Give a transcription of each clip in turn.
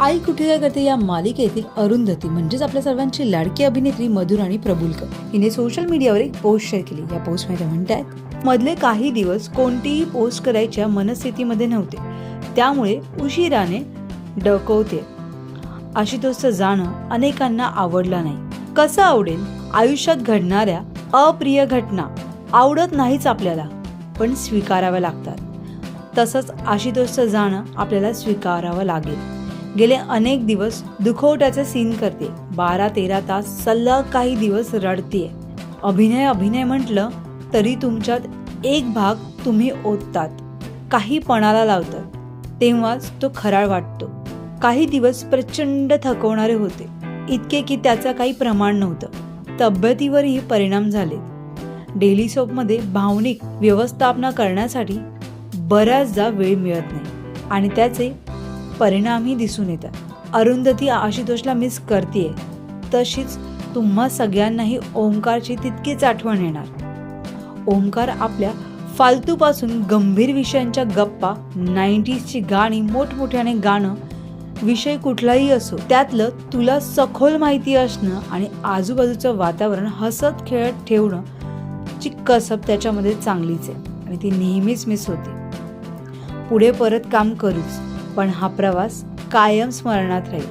आई कुठे काय करते? या मालिकेतील अरुंधती म्हणजेच आपल्या सर्वांची लाडकी अभिनेत्री मधुराणी प्रभुलकर हिने सोशल मीडियावर एक पोस्ट शेअर केली. या पोस्टमध्ये म्हणतात मधले काही दिवस कोणतीही पोस्ट करायच्या मनस्थितीमध्ये नव्हते. त्यामुळे उशिराने डकवते. आशुतोषचं जाणं अनेकांना आवडला नाही. कसं आवडेल? आयुष्यात घडणाऱ्या अप्रिय घटना. आवडत नाहीच आपल्याला पण स्वीकाराव्या लागतात. तसंच आशुतोषचं जाणं आपल्याला स्वीकारावं लागेल. गेले अनेक दिवस दुखवट्याचे सीन करते. बारा तेरा तास सलग काही दिवस रडतीये. अभिनय अभिनय म्हटलं तरी तुमच्यात एक भाग तुम्ही ओततात. काही पणाला लावतात. तेव्हाच तो खराळ वाटतो. काही दिवस प्रचंड थकवणारे होते. इतके की त्याचा काही प्रमाण नव्हतं. तब्येतीवरही परिणाम झाले. डेली सोपमध्ये भावनिक व्यवस्थापना करण्यासाठी बऱ्याचदा वेळ मिळत नाही. आणि त्याचे परिणामही दिसून येतात. अरुंधती आशुतोषला मिस करते तशीच तुम्हा सगळ्यांनाही ओंकारची तितकीच आठवण येणार. ओंकार आपल्या फालतूपासून गंभीर विषयांच्या गप्पा नाईन्टीजची गाणी मोठमोठ्याने गाणं विषय कुठलाही असो त्यातलं तुला सखोल माहिती असणं आणि आजूबाजूचं वातावरण हसत खेळत ठेवणं ची कसब त्याच्यामध्ये चांगलीच आहे आणि ती नेहमीच मिस होते. पुढे परत काम करूच. पण हा प्रवास कायम स्मरणात राहील.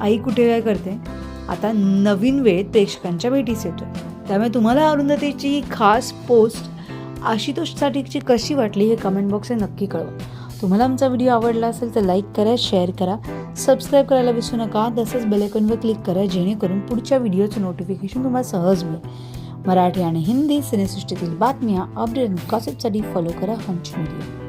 आई कुठे काय करते? आता नवीन वेळ प्रेक्षकांच्या भेटीस येतोय. त्यामुळे तुम्हाला अरुंधतीची ही खास पोस्ट आशुतोषसाठीची कशी वाटली हे कमेंट बॉक्सने नक्की कळवा. तुम्हाला आमचा व्हिडिओ आवडला असेल तर लाईक करा शेअर करा. सबस्क्राईब करायला विसरू नका. तसंच बेलायकॉनवर क्लिक करा जेणेकरून पुढच्या व्हिडिओचं नोटिफिकेशन तुम्हाला सहज मिळेल. मराठी आणि हिंदी सिनेसृष्टीतील बातम्या अपडेट आणि गॉसिपसाठी फॉलो करा हंच मीडिया